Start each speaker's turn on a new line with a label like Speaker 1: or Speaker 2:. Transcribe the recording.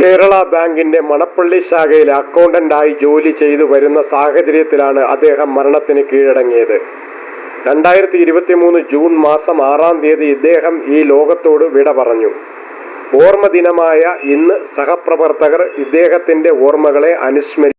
Speaker 1: കേരള ബാങ്കിന്റെ മണപ്പള്ളി ശാഖയിൽ അക്കൗണ്ടന്റായി ജോലി ചെയ്തു വരുന്ന സാഹചര്യത്തിലാണ് അദ്ദേഹം മരണത്തിന് കീഴടങ്ങിയത്. രണ്ടായിരത്തി ഇരുപത്തി മൂന്ന് ജൂൺ മാസം ആറാം തീയതി ഇദ്ദേഹം ഈ ലോകത്തോട് വിട പറഞ്ഞു. ഓർമ്മ ദിനമായ ഇന്ന് സഹപ്രവർത്തകർ ഇദ്ദേഹത്തിന്റെ ഓർമ്മകളെ അനുസ്മരി